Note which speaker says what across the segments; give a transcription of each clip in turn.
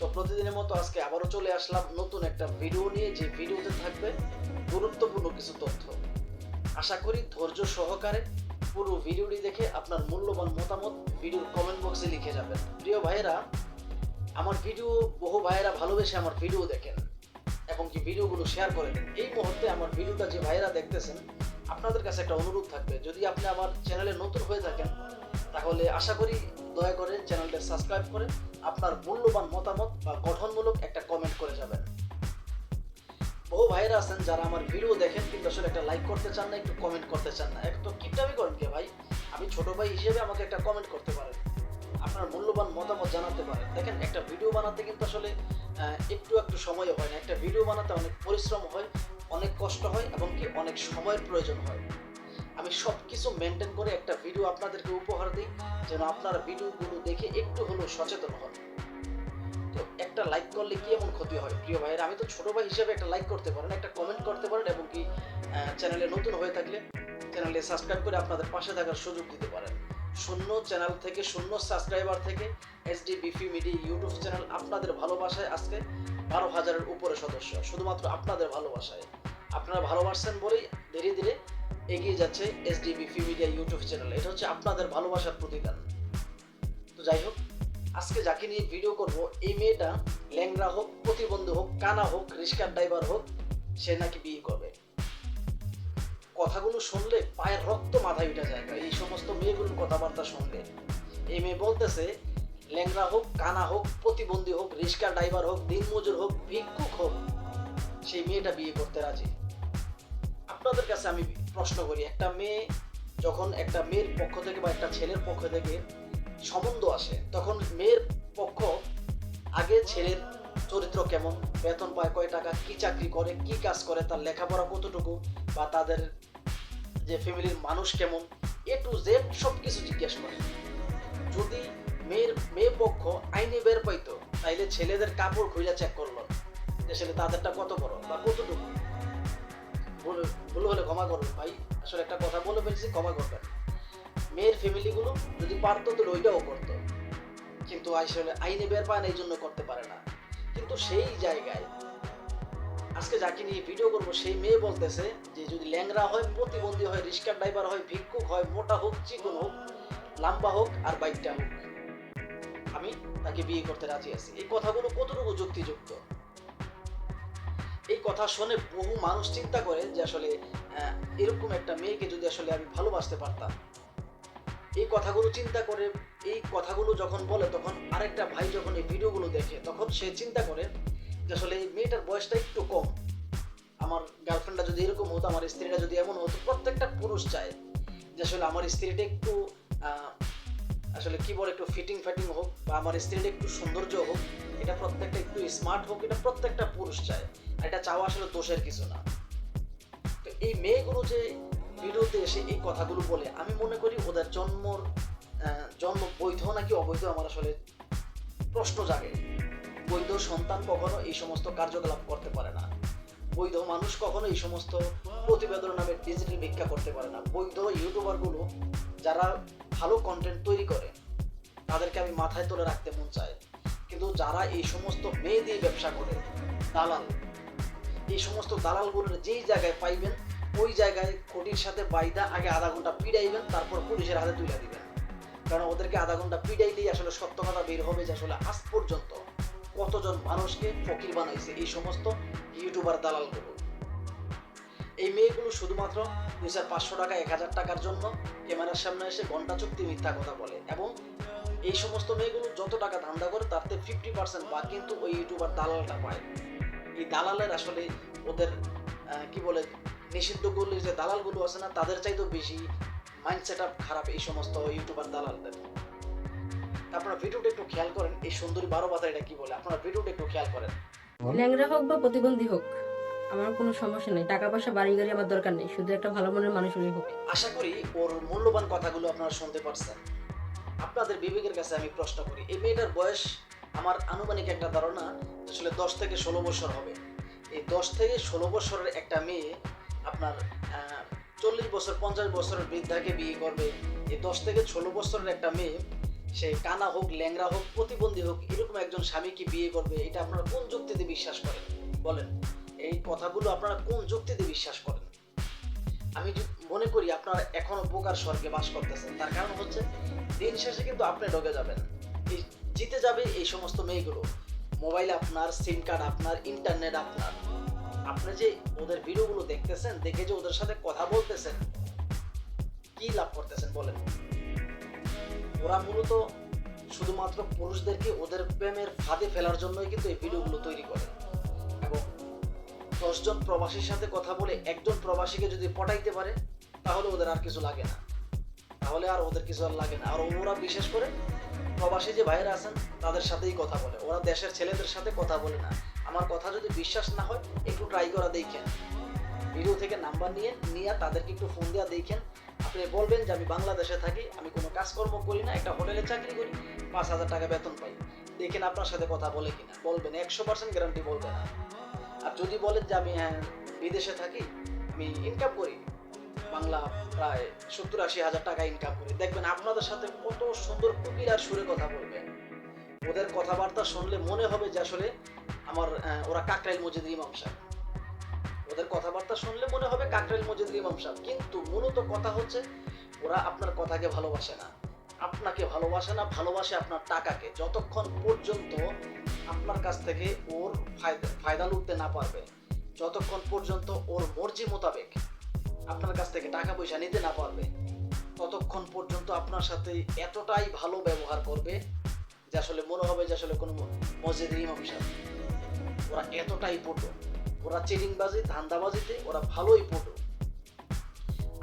Speaker 1: তো প্রতিদিনের মতো আজকে আবারও চলে আসলাম নতুন একটা ভিডিও নিয়ে। যে ভিডিওতে থাকবে গুরুত্বপূর্ণ কিছু তথ্য। আশা করি ধৈর্য সহকারে পুরো ভিডিওটি দেখে আপনার মূল্যবান মতামত ভিডিওর কমেন্ট বক্সে লিখে যাবেন। প্রিয় ভাইয়েরা, আমার ভিডিও বহু ভাইয়েরা ভালোবেসে আমার ভিডিও দেখেন এবং কি ভিডিওগুলো শেয়ার করেন। এই মুহূর্তে আমার ভিডিওটা যে ভাইয়েরা দেখতেছেন, আপনাদের কাছে একটা অনুরোধ থাকবে। যদি আপনি আমার চ্যানেলে নতুন হয়ে থাকেন, তাহলে আশা করি দয়া করে চ্যানেলটা সাবস্ক্রাইব করে আপনার মূল্যবান মতামত বা গঠনমূলক একটা কমেন্ট করে যাবেন। বহু ভাইয়েরা আছেন যারা আমার ভিডিও দেখেন কিন্তু আসলে একটা লাইক করতে চান না, একটু কমেন্ট করতে চান না। একটু কিপটামি করেন কে ভাই? আমি ছোট ভাই হিসেবে আমাকে একটা কমেন্ট করতে পারেন। আপনার মূল্যবান মতামত জানাতে পারেন। দেখেন, একটা ভিডিও বানাতে কিন্তু আসলে একটু একটু সময় হয় না। একটা ভিডিও বানাতে অনেক পরিশ্রম হয়, অনেক কষ্ট হয় এবং কি অনেক সময়ের প্রয়োজন হয়। আমি সব কিছু মেনটেন করে একটা ভিডিও আপনাদেরকে উপহার দিই, যেন আপনারা ভিডিওগুলো দেখে একটু হলেও সচেতন হন। তো একটা লাইক করলে কি এমন ক্ষতি হয়? প্রিয় ভাইয়ের, আমি তো ছোট ভাই হিসেবে একটা লাইক করতে পারেন, একটা কমেন্ট করতে পারেন, এবং কি চ্যানেলে নতুন হয়ে থাকলে চ্যানেলে সাবস্ক্রাইব করে আপনাদের পাশে থাকার সুযোগ দিতে পারেন। শূন্য চ্যানেল থেকে, শূন্য সাবস্ক্রাইবার থেকে এসডি বিফি মিডি ইউটিউব চ্যানেল আপনাদের ভালোবাসায় আজকে বারো হাজারের উপরে সদস্য, শুধুমাত্র আপনাদের ভালোবাসায়। আপনারা ভালোবাসছেন বলেই ধীরে ধীরে এগিয়ে যাচ্ছে এসডি বিফি মিডিয়া ইউটিউব চ্যানেল এটা হচ্ছে আপনাদের ভালোবাসার প্রতিদান। তো যাই হোক, আজকে যাকে নিয়ে ভিডিও করব, এই মেয়েটা ল্যাংরা হোক, প্রতিবন্ধী হোক, কানা হোক, রিস্কার ড্রাইভার হোক, সে নাকি বিয়ে করবে। কথাগুলো শুনলে পায়ের রক্ত মাথায় উঠে যায় এই সমস্ত মেয়েগুলোর কথাবার্তা শুনলে। এই মেয়ে বলতেছে ল্যাংরা হোক, কানা হোক, প্রতিবন্ধী হোক রিস্কা ড্রাইভার হোক, দিনমজুর হোক, ভিক্ষুক হোক, সেই মেয়েটা বিয়ে করতে রাজি। আপনাদের কাছে আমি প্রশ্ন করি, একটা মেয়ে যখন একটা মেয়ের পক্ষ থেকে বা একটা ছেলের পক্ষ থেকে সম্বন্ধ আসে, তখন মেয়ের পক্ষ আগে ছেলের চরিত্র কেমন, বেতন পায় কয় টাকা, কি চাকরি করে, কি কাজ করে, তার লেখাপড়া কতটুকু বা তাদের যে ফ্যামিলির মানুষ কেমন এ টু জেড সব কিছু জিজ্ঞেস করে। যদি মেয়ের, মেয়ে পক্ষ আইনে বের পাইতো, তাইলে ছেলেদের কাপড় খুইলা চেক করল যে, ছেলে, তাদেরটা কত বড় বা কতটুকু? ভুল হলে ক্ষমা করবেন ভাই, আসলে একটা কথা বলে ফেলছি, ক্ষমা করবেন মেয়ের ফ্যামিলিগুলো যদি পারতো তো ওইটাও করতো। কিন্তু আসলে আইনে বের পায় না, এই জন্য করতে পারে না। কিন্তু সেই জায়গায়, আজকে যাকে নিয়ে ভিডিও করব, সেই মেয়ে বলতেছে যে, যদি ল্যাংরা হয়, প্রতিবন্ধী হয় রিক্সা ড্রাইভার হয়, ভিক্ষুক হয়, মোটা হোক, চিকন হোক, লম্বা হোক, আর বাইকটা হোক, আমি তাকে বিয়ে করতে রাজি আছি। এই কথাগুলো কতটুকু যুক্তিযুক্ত? এই কথা শুনে বহু মানুষ চিন্তা করে যে আসলে এরকম একটা মেয়েকে যদি আসলে আমি ভালোবাসতে পারতাম। এই কথাগুলো চিন্তা করে, এই কথাগুলো যখন বলে, তখন আরেকটা ভাই যখন এই ভিডিওগুলো দেখে, তখন সে চিন্তা করে যে আসলে এই মেয়েটার বয়সটা একটু কম। আমার গার্লফ্রেন্ডটা যদি এরকম হতো, আমার স্ত্রীটা যদি এমন হতো, প্রত্যেকটা পুরুষ চায় যে আসলে আমার স্ত্রীটা একটু আসলে কি বলে একটু ফিটিং ফাটিং হোক বা আমার স্ত্রীটা একটু সৌন্দর্য হোক, এটা প্রত্যেকটা একটু স্মার্ট হোক, এটা প্রত্যেকটা পুরুষ চায়। আর এটা চাওয়া আসলে দোষের কিছু না। তো এই মেয়েগুলো যে ভিডিওতে এসে এই কথাগুলো বলে, আমি মনে করি ওদের জন্মর জন্ম বৈধ নাকি অবৈধ আমার আসলে প্রশ্ন জাগে। বৈধ সন্তান কখনো এই সমস্ত কার্যকলাপ করতে পারে না। বৈধ মানুষ কখনো এই সমস্ত প্রতিবেদন নামে ডিজিটাল ভিক্ষা করতে পারে না। বৈধ ইউটিউবারগুলো যারা ভালো কন্টেন্ট তৈরি করে, তাদেরকে আমি মাথায় তুলে রাখতে মন চাই কিন্তু যারা এই সমস্ত মেয়ে দিয়ে ব্যবসা করে, দালাল, এই সমস্ত দালালগুলোর যেই জায়গায় পাইবেন, ওই জায়গায় কোটির সাথে বাইদা আগে আধা ঘণ্টা পিড়াইবেন, তারপর পুলিশের হাতে তুলে দিবেন। কারণ ওদেরকে আধা ঘণ্টা পিড়াইলেই আসলে সত্য কথা বের হবে যে আসলে আজ পর্যন্ত কতজন মানুষকে ফকির বানাইছে এই সমস্ত ইউটিউবার দালালগুলো। এই মেয়েগুলো শুধুমাত্র দুই পাঁচশো টাকা, এক হাজার টাকার জন্য ক্যামেরার সামনে এসে ঘণ্টা চুক্তি মিথ্যা কথা বলে এবং এই সমস্ত মেয়েগুলো যত টাকা ধান্দা করে তার থেকে ফিফটি পার্সেন্ট বা কিন্তু ওই ইউটিউবার দালালটা পায়। এই দালালের আসলে ওদের কি বলে নিষিদ্ধগুলো যে দালালগুলো আছে না, তাদের চাইতেও বেশি মাইন্ড সেট খারাপ এই সমস্ত ইউটিউবার দালালদের। আপনারা ভিডিওটা একটু খেয়াল করেন, এই সুন্দরী বারো বাতা এটা কি বলে? আপনারা ভিডিওটা একটু খেয়াল করেন।
Speaker 2: ল্যাংড়া হোক বা প্রতিবন্ধী হোক আমার কোনো সমস্যা নেই। টাকা পয়সা বাড়ি গাড়ি আমার দরকার নেই। শুধু একটা ভালো মনের মানুষ হলেই হোক।
Speaker 1: আশা করি ওর মূল্যবান কথাগুলো আপনারা শুনতে পারছেন। আপনাদের বিবেকের কাছে আমি প্রশ্ন করি, এই মেয়েটার বয়স আমার আনুমানিক একটা ধারণা আসলে দশ থেকে ষোলো বছর হবে। এই দশ থেকে ষোলো বছরের একটা মেয়ে আপনার চল্লিশ বছর, পঞ্চাশ বছরের বৃদ্ধাকে বিয়ে করবে। এই দশ থেকে ষোলো বছরের একটা মেয়ে, সে কানা হোক ল্যাংরা হোক, প্রতিবন্ধী হোক, এরকম একজন স্বামীকে বিয়ে করবে, এটা আপনারা কোন যুক্তিতে বিশ্বাস করেন? বলেন। এই কথাগুলো আপনারা কোন যুক্তিতে বিশ্বাস করেন? আমি মনে করি আপনারা এখনও বোকার স্বর্গে বাস করতেছেন, তার কারণ হচ্ছে দিন শেষে কিন্তু আপনি ঢোকে যাবেন। জিতে যাবে এই সমস্ত মেয়েগুলো। মোবাইল আপনার, সিম কার্ড আপনার, ইন্টারনেট আপনার। আপনি যে ওদের ভিডিওগুলো দেখতেছেন, দেখে যে ওদের সাথে কথা বলতেছেন, কি লাভ করতেছেন বলেন? ওরা মূলত শুধুমাত্র পুরুষদেরকে ওদের প্রেমের ফাঁদে ফেলার জন্যই কিন্তু এই ভিডিওগুলো তৈরি করে। দশজন প্রবাসীর সাথে কথা বলে একজন প্রবাসীকে যদি পটাইতে পারে, তাহলে ওদের আর কিছু লাগে না। তাহলে আর ওদের কিছু আর লাগে না। আর ওরা বিশেষ করে প্রবাসী যে ভাইয়েরা আছেন, তাদের সাথেই কথা বলে। ওরা দেশের ছেলেদের সাথে কথা বলে না। আমার কথা যদি বিশ্বাস না হয়, একটু ট্রাই করা দেখেন। ভিডিও থেকে নাম্বার নিয়ে নিয়ে তাদেরকে একটু ফোন দেওয়া দেখেন। আপনি বলবেন যে, আমি বাংলাদেশে থাকি, আমি কোনো কাজকর্ম করি না, একটা হোটেলে চাকরি করি, পাঁচ হাজার টাকা বেতন পাই। দেখেন আপনার সাথে কথা বলে কিনা। বলবেন, একশো পার্সেন্ট গ্যারান্টি বলবেন না। আর যদি বলেন যে আমি হ্যাঁ বিদেশে থাকি, আমি ইনকাম করি, বাংলা প্রায় সত্তর আশি হাজার টাকা ইনকাম করি। দেখবেন আপনাদের সাথে কত সুন্দর কুকির আর সুরে কথা বলবেন ওদের কথাবার্তা শুনলে মনে হবে যে আসলে আমার ওরা কাকরাইল মসজিদের ইমাম সাহেব। ওদের কথাবার্তা শুনলে মনে হবে কাকরাইল মসজিদের ইমাম সাহেব। কিন্তু মূলত কথা হচ্ছে, ওরা আপনার কথাকে ভালোবাসে না। আপনাকে ভালোবাসে না, ভালোবাসে আপনার টাকাকে। যতক্ষণ পর্যন্ত আপনার কাছ থেকে ওর ফায়দা লুটতে না পারবে, যতক্ষণ পর্যন্ত ওর মর্জি মোতাবেক আপনার কাছ থেকে টাকা পয়সা নিতে না পারবে, ততক্ষণ পর্যন্ত আপনার সাথে এতটাই ভালো ব্যবহার করবে যে আসলে মনে হবে যে আসলে কোনো মসজিদের ইমাম সাহেব। ওরা এতটাই পটু। ওরা চিটিংবাজি, ধান্দাবাজিতে ওরা ভালোই পটু।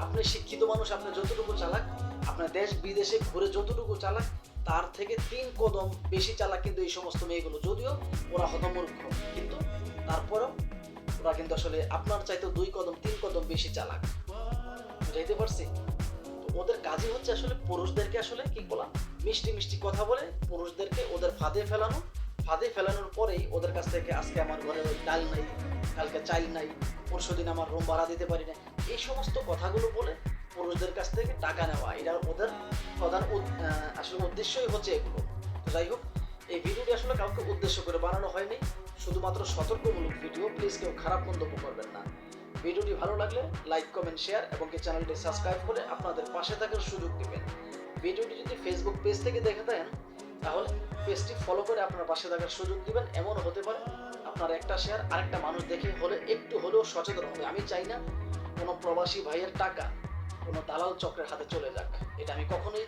Speaker 1: আপনি শিক্ষিত মানুষ, আপনি যতটুকু চালাক আপনার দেশ বিদেশে ঘুরে যতটুকু চালাক, তার থেকে তিন কদম বেশি চালাক কিন্তু এই সমস্ত মেয়েগুলো। যদিও ওরা হতমূর্খ, কিন্তু তারপরেও ওরা কিন্তু আসলে আপনার চাইতে দুই কদম, তিন কদম বেশি চালাক। বুঝাইতে পারছি? ওদের কাজই হচ্ছে আসলে পুরুষদেরকে আসলে কি বলা? মিষ্টি মিষ্টি কথা বলে পুরুষদেরকে ওদের ফাঁদে ফেলানো। ফাঁদে ফেলানোর পরেই ওদের কাছ থেকে আজকে আমার ঘরে ওই ডাল নাই, কালকে চাইল নাই পরশু দিন আমার রুম ভাড়া দিতে পারি না এই সমস্ত কথাগুলো বলে পুরুষদের কাছ থেকে টাকা নেওয়া, এটা ওদের প্রধান আসলে উদ্দেশ্যই হচ্ছে এগুলো। তো যাই হোক, এই ভিডিওটি আসলে কাউকে উদ্দেশ্য করে বানানো হয়নি, শুধুমাত্র সতর্কমূলক ভিডিও, প্লিজ কেউ খারাপ মন্তব্য করবেন না। ভিডিওটি ভালো লাগলে লাইক, কমেন্ট, শেয়ার এবং কি চ্যানেলটি সাবস্ক্রাইব করে আপনাদের পাশে থাকার সুযোগ দিবেন। ভিডিওটি যদি ফেসবুক পেজ থেকে দেখে থাকেন, তাহলে পেজটি ফলো করে আপনার পাশে থাকার সুযোগ দিবেন। এমন হতে পারে আপনার একটা শেয়ার আরেকটা মানুষ দেখে হলে, একটু হলেও সচেতন হবে। আমি চাই না কোনো প্রবাসী ভাইয়ের টাকা কোনো দালাল চক্রের হাতে চলে যাক। এটা আমি কখনোই